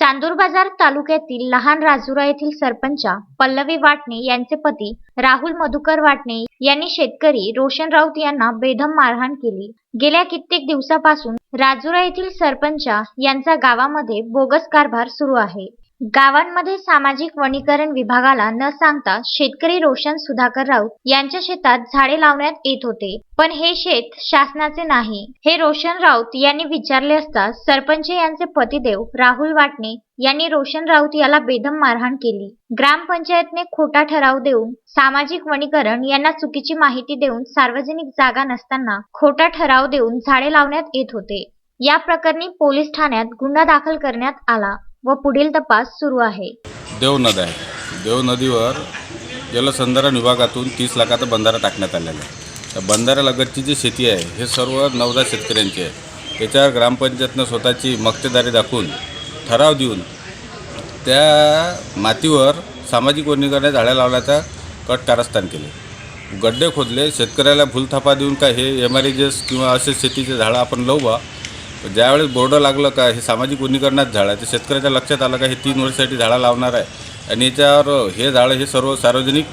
चांदूर बाजार तालुक्यातील लहान राजुरा येथील सरपंचा पल्लवी वाटणे यांचे पती राहुल मधुकर वाटणे यांनी शेतकरी रोशन राऊत यांना बेदम मारहाण केली. गेल्या कित्येक दिवसापासून राजुरा येथील सरपंचा यांचा गावामध्ये बोगस कारभार सुरू आहे. गावांमध्ये सामाजिक वनीकरण विभागाला न सांगता शेतकरी रोशन सुधाकर राऊत यांच्या शेतात झाडे लावण्यात येत होते. पण हे शेत शासनाचे नाही. हे रोशन राऊत यांनी विचारले असता सरपंच यांचे पतिदेव राहुल वाटणे यांनी रोशन राऊत याला बेदम मारहाण केली. ग्रामपंचायतने खोटा ठराव देऊन सामाजिक वनीकरण यांना चुकीची माहिती देऊन सार्वजनिक जागा नसताना खोटा ठराव देऊन झाडे लावण्यात येत होते. या प्रकरणी पोलीस ठाण्यात गुन्हा दाखल करण्यात आला. व पुढील तपास सुरू आहे. देव नद आहे. देव नदीवर जलसंधारण विभागातून तीस लाखाचा बंधारा टाकण्यात आलेला आहे त्या बंधाऱ्यालगतची जी शेती आहे. हे सर्व नवदा शेतकऱ्यांची आहे. त्याच्यावर ग्रामपंचायतनं स्वतःची मक्तेदारी दाखवून ठराव देऊन त्या मातीवर सामाजिक वनीकरणाच्या झाडं लावण्याचा कट कारस्थान केले. गड्डे खोदले. शेतकऱ्याला भूलथापा देऊन का हे एम आर किंवा असे शेतीचे झाडं आपण लावू बा ज्यावेळेस बोर्ड लागलं का हे सामाजिक वनीकरणात झाड आहे तर शेतकऱ्याच्या लक्षात आलं का हे तीन वर्षासाठी झाडं लावणार आहे. आणि याच्यावर हे झाडं हे सर्व सार्वजनिक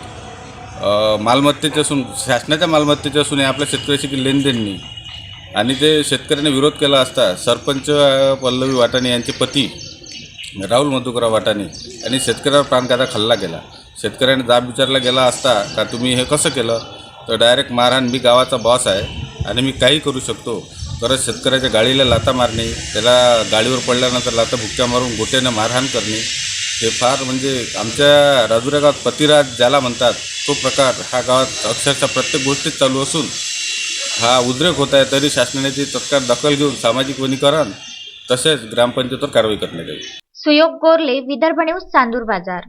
मालमत्तेचे असून शासनाच्या मालमत्तेचे असून हे आपल्या शेतकऱ्याशी की लेनदेन नाही आणि ते शेतकऱ्याने विरोध केला असता सरपंच पल्लवी वाटाणे यांचे पती राहुल मधुकराव वाटाणे आणि शेतकऱ्यावर प्राणघाता खल्ला गेला. शेतकऱ्याने जाब विचारला गेला असता का तुम्ही हे कसं केलं? तर डायरेक्ट मारहाण मी गावाचा बॉस आहे आणि मी काही करू शकतो. परत शेतकऱ्याच्या गाडीला लाता मारणे त्याला गाडीवर पडल्यानंतर लाता भुक्क्या मारून गोट्यानं मारहाण करणे हे फार म्हणजे आमच्या राजुरा गावात पतिराज ज्याला म्हणतात तो प्रकार हा गावात अक्षरशः प्रत्येक गोष्टीत चालू असून हा उद्रेक होत आहे तरी शासनाने ती तत्काळ दखल घेऊन सामाजिक वनीकरण तसेच ग्रामपंचायतीवर कारवाई करण्यात येईल सुयोग गोरले विदर्भ न्यूज चांदूर बाजार.